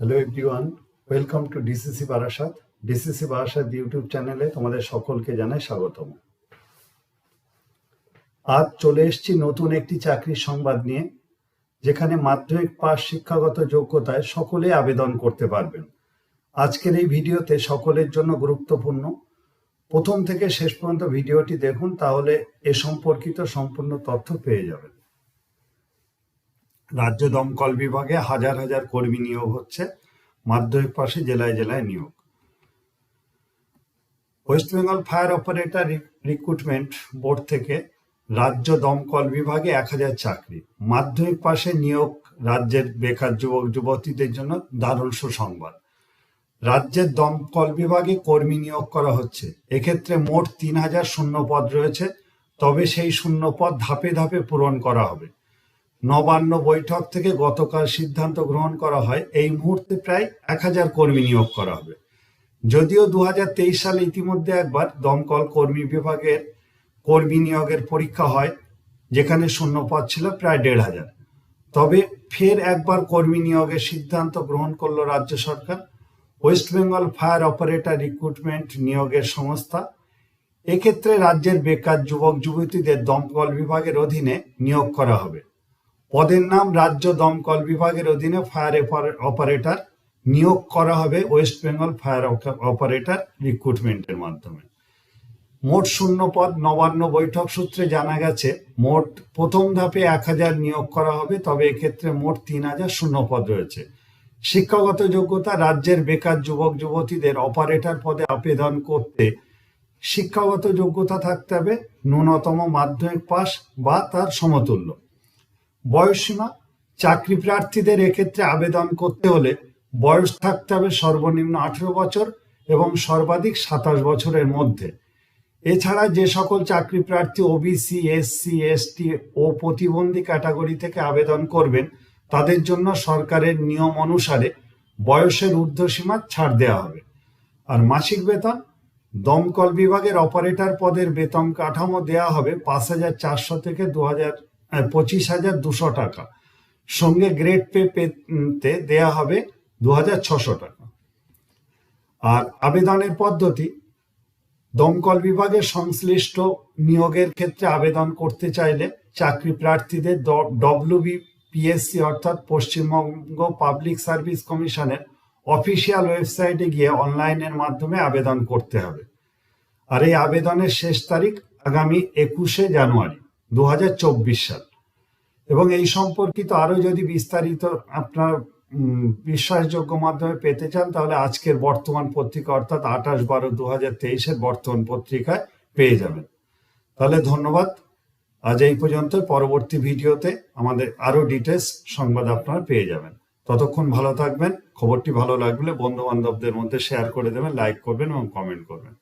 Hello everyone welcome to DCC Barasat DCC Barasat YouTube চ্যানেলে তোমাদের সকলকে জানাই স্বাগতম। আজ চলে এসেছি নতুন একটি চাকরির সংবাদ নিয়ে, যেখানে মাধ্যমিক পাস শিক্ষাগত যোগ্যতায় সকলে আবেদন করতে পারবেন। আজকের এই ভিডিওতে সকলের জন্য গুরুত্বপূর্ণ। প্রথম থেকে শেষ পর্যন্ত ভিডিওটি দেখুন, তাহলে এ সম্পর্কিত সম্পূর্ণ তথ্য পেয়ে যাবেন। রাজ্য দমকল বিভাগে হাজার হাজার কর্মী নিয়োগ হচ্ছে, মাধ্যমিক পাশে জেলায় জেলায় নিয়োগ। West Bengal fire operator recruitment board থেকে রাজ্য দমকল বিভাগে এক হাজার চাকরি। মাধ্যমিক পাশে নিয়োগ রাজ্যের বেকার যুবক, যুবতীদের জন্য দারুণ সুসংবাদ। রাজ্যের দমকল বিভাগে কর্মী নিয়োগ করা হচ্ছে। এক্ষেত্রে মোট তিন হাজার শূন্য পদ রয়েছে, তবে সেই শূন্য পদ ধাপে ধাপে পূরণ করা হবে। নবান্ন বৈঠক থেকে গতকাল সিদ্ধান্ত গ্রহণ করা হয়, এই মুহূর্তে প্রায় এক হাজার কর্মী নিয়োগ করা হবে। যদিও দু সালে ইতিমধ্যে একবার দমকল কর্মী বিভাগের কর্মী নিয়োগের পরীক্ষা হয়, যেখানে শূন্য পদ ছিল প্রায় দেড় হাজার। তবে ফের একবার কর্মী নিয়োগের সিদ্ধান্ত গ্রহণ করল রাজ্য সরকার। West Bengal fire operator recruitment নিয়োগের সংস্থা। এক্ষেত্রে রাজ্যের বেকার যুবক যুবতীদের দমকল বিভাগের অধীনে নিয়োগ করা হবে। পদের নাম রাজ্য দমকল বিভাগের অধীনে ফায়ার অপারেটর নিয়োগ করা হবে ওয়েস্ট বেঙ্গল ফায়ার অপারেটর রিক্রুটমেন্টের মাধ্যমে। মোট শূন্য পদ নবান্ন বৈঠক সূত্রে জানা গেছে, মোট প্রথম ধাপে এক হাজার নিয়োগ করা হবে, তবে এক্ষেত্রে মোট তিন হাজার শূন্য পদ রয়েছে। শিক্ষাগত যোগ্যতা রাজ্যের বেকার যুবক যুবতীদের অপারেটর পদে আবেদন করতে শিক্ষাগত যোগ্যতা থাকতে হবে, ন্যূনতম মাধ্যমিক পাস বা তার সমতুল্য। বয়সসীমা চাকরি প্রার্থীদের এক্ষেত্রে আবেদন করতে হলে বয়স থাকতে হবে সর্বনিম্ন আঠেরো বছর এবং সর্বাধিক সাতাশ বছরের মধ্যে। এছাড়া যে সকল চাকরি প্রার্থী ওবিসি এসসি এসটি ও প্রতিবন্ধী ক্যাটাগরি থেকে আবেদন করবেন, তাদের জন্য সরকারের নিয়ম অনুসারে বয়সের ঊর্ধ্বসীমা ছাড় দেওয়া হবে। আর মাসিক বেতন, দমকল বিভাগের অপারেটর পদের বেতন কাঠামো দেওয়া হবে পাঁচ হাজার চারশো থেকে দু হাজার পঁচিশ হাজার দুশো টাকা। সঙ্গে গ্রেড পে পেতে দেয়া হবে দু হাজার ছশো টাকা। আর আবেদনের পদ্ধতি, দমকল বিভাগের সংশ্লিষ্ট নিয়োগের ক্ষেত্রে আবেদন করতে চাইলে চাকরি প্রার্থীদের ডব্লিউবি পিএসসি অর্থাৎ পশ্চিমবঙ্গ পাবলিক সার্ভিস কমিশনের অফিসিয়াল ওয়েবসাইটে গিয়ে অনলাইনের মাধ্যমে আবেদন করতে হবে। আর এই আবেদনের শেষ তারিখ আগামী একুশে জানুয়ারি। দু হাজার চব্বিশ সাল। এবং এই সম্পর্কিত আরও যদি বিস্তারিত আপনার বিশ্বাসযোগ্য মাধ্যমে পেতে চান, তাহলে আজকের বর্তমান পত্রিকা অর্থাৎ আঠাশ বারো দু হাজার তেইশের বর্তমান পত্রিকায় পেয়ে যাবেন। তাহলে ধন্যবাদ। আজ এই পর্যন্ত। পরবর্তী ভিডিওতে আমাদের আরও ডিটেলস সংবাদ আপনারা পেয়ে যাবেন। ততক্ষণ ভালো থাকবেন। খবরটি ভালো লাগলে বন্ধু বান্ধবদের মধ্যে শেয়ার করে দেবেন লাইক করবেন এবং কমেন্ট করবেন।